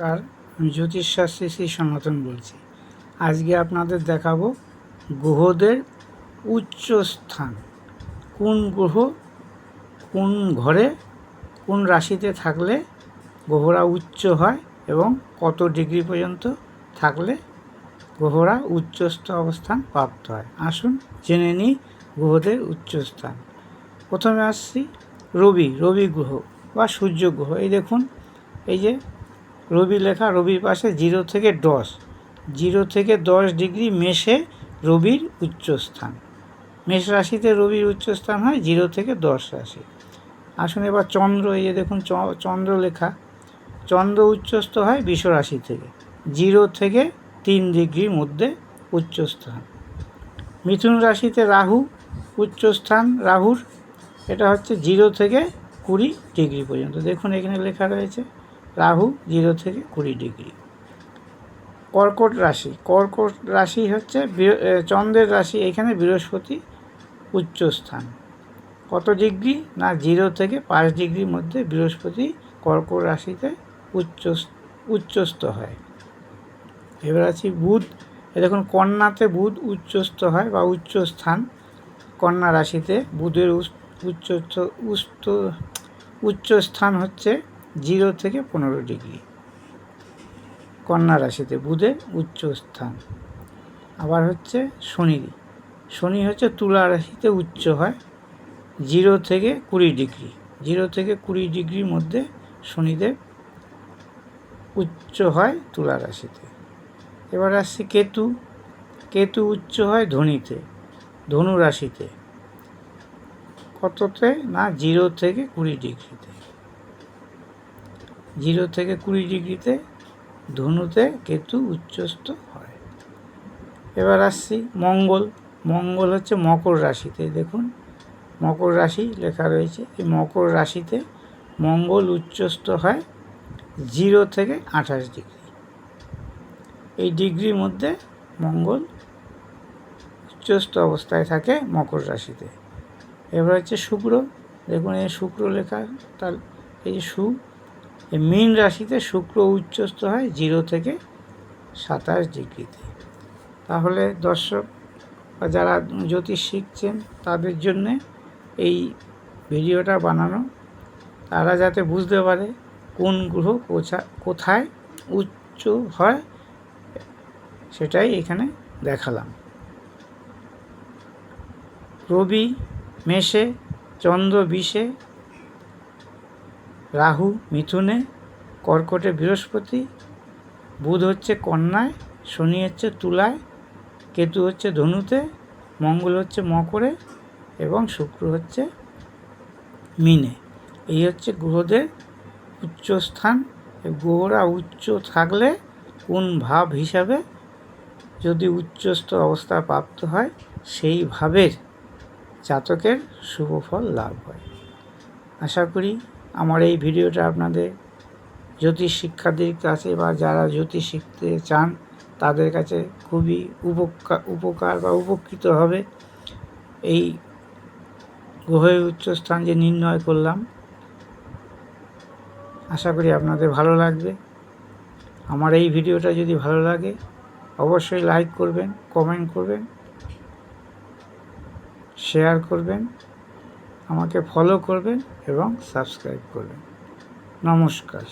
আমি জ্যোতিষশাস্ত্রী শ্রী সনাতন বলছি। আজকে আপনাদের দেখাবো গ্রহদের উচ্চ স্থান। কোন গ্রহ কোন ঘরে কোন রাশিতে থাকলে গ্রহরা উচ্চ হয় এবং কত ডিগ্রি পর্যন্ত থাকলে গ্রহরা উচ্চস্থ অবস্থান প্রাপ্ত হয়? আসুন জেনে নিই গ্রহদের উচ্চস্থান প্রথমে আসছি রবি রবি গ্রহ বা সূর্য গ্রহ। এই দেখুন, এই যে রবি লেখা, রবির পাশে জিরো থেকে দশ। জিরো থেকে দশ ডিগ্রি মেষে রবির উচ্চস্থান। মেষ রাশিতে রবির উচ্চস্থান হয় জিরো থেকে দশ রাশি। আসুন এবার চন্দ্র, এই যে দেখুন চন্দ্র লেখা। চন্দ্র উচ্চস্থ হয় বিষ রাশি থেকে। জিরো থেকে তিন ডিগ্রির মধ্যে উচ্চস্থান। মিথুন রাশিতে রাহু উচ্চস্থান, রাহুর। এটা হচ্ছে জিরো থেকে কুড়ি ডিগ্রি পর্যন্ত। দেখুন এখানে লেখা রয়েছে। রাহু জিরো থেকে কুড়ি ডিগ্রি। কর্কট রাশি কর্কট রাশি হচ্ছে চন্দ্রের রাশি, এখানে বৃহস্পতি উচ্চস্থান কত ডিগ্রি? না, জিরো থেকে পাঁচ ডিগ্রির মধ্যে বৃহস্পতি কর্কট রাশিতে উচ্চ, উচ্চস্থ হয়। এবার আছি বুধ। দেখুন, কন্যাতে বুধ উচ্চস্থ হয় বা উচ্চ স্থান। কন্যা রাশিতে বুধের উচ্চস্থ উচ্চ স্থান হচ্ছে জিরো থেকে পনেরো ডিগ্রি। কন্যা রাশিতে বুধের উচ্চ স্থান। আবার হচ্ছে শনি। শনি হচ্ছে তুলা রাশিতে উচ্চ হয়, জিরো থেকে কুড়ি ডিগ্রি। জিরো থেকে কুড়ি ডিগ্রির মধ্যে শনিদেব উচ্চ হয় তুলা রাশিতে। এবার আসছি কেতু। কেতু উচ্চ হয় ধনুতে, ধনু রাশিতে। কততে? না, জিরো থেকে কুড়ি ডিগ্রিতে। জিরো থেকে কুড়ি ডিগ্রিতে ধনুতে কেতু উচ্চস্থ হয়। এবার আসছি মঙ্গল। মঙ্গল হচ্ছে মকর রাশিতে, দেখুন। মকর রাশি লেখা রয়েছে, এই মকর রাশিতে মঙ্গল উচ্চস্থ হয় জিরো থেকে আঠাশ ডিগ্রি। এই ডিগ্রির মধ্যে মঙ্গল উচ্চস্থ অবস্থায় থাকে মকর রাশিতে। এবার হচ্ছে শুক্র, দেখুন এই শুক্র লেখা, তার এই যে সু মীন রাশিতে শুক্র উচ্চস্থ হয় জিরো থেকে সাতাশ ডিগ্রিতে। তাহলে দর্শক, বা যারা জ্যোতিষ শিখছেন, তাদের জন্যে এই ভিডিওটা বানানো, তারা যাতে বুঝতে পারে কোন গ্রহ কোথা কোথায় উচ্চ হয়, সেটাই এখানে দেখালাম। রবি, মেষে, চন্দ্র, বিষে রাহু, মিথুনে, কর্কটে বৃহস্পতি, বুধ হচ্ছে কন্যায়, শনি হচ্ছে তুলায়, কেতু হচ্ছে ধনুতে, মঙ্গল হচ্ছে মকরে এবং শুক্র হচ্ছে মিনে। এই হচ্ছে গ্রহদের উচ্চস্থান। গ্রহরা উচ্চ থাকলে কোন ভাব হিসাবে যদি উচ্চস্থ অবস্থা প্রাপ্ত হয়, সেই ভাবের জাতকের শুভ ফল লাভ হয়। আশা করি আমার এই ভিডিওটা আপনাদের জ্যোতিষ শিক্ষার্থীর কাছে বা যারা জ্যোতিষ শিখতে চান, তাদের কাছে খুবই উপকার উপকার বা উপকৃত হবে। এই গ্রহের উচ্চস্থান যে নির্ণয় করলাম, আশা করি আপনাদের ভালো লাগবে। আমার এই ভিডিওটা যদি ভালো লাগে, অবশ্যই লাইক করবেন কমেন্ট করবেন শেয়ার করবেন। আমাকে ফলো করবেন এবং সাবস্ক্রাইব করবেন। নমস্কার।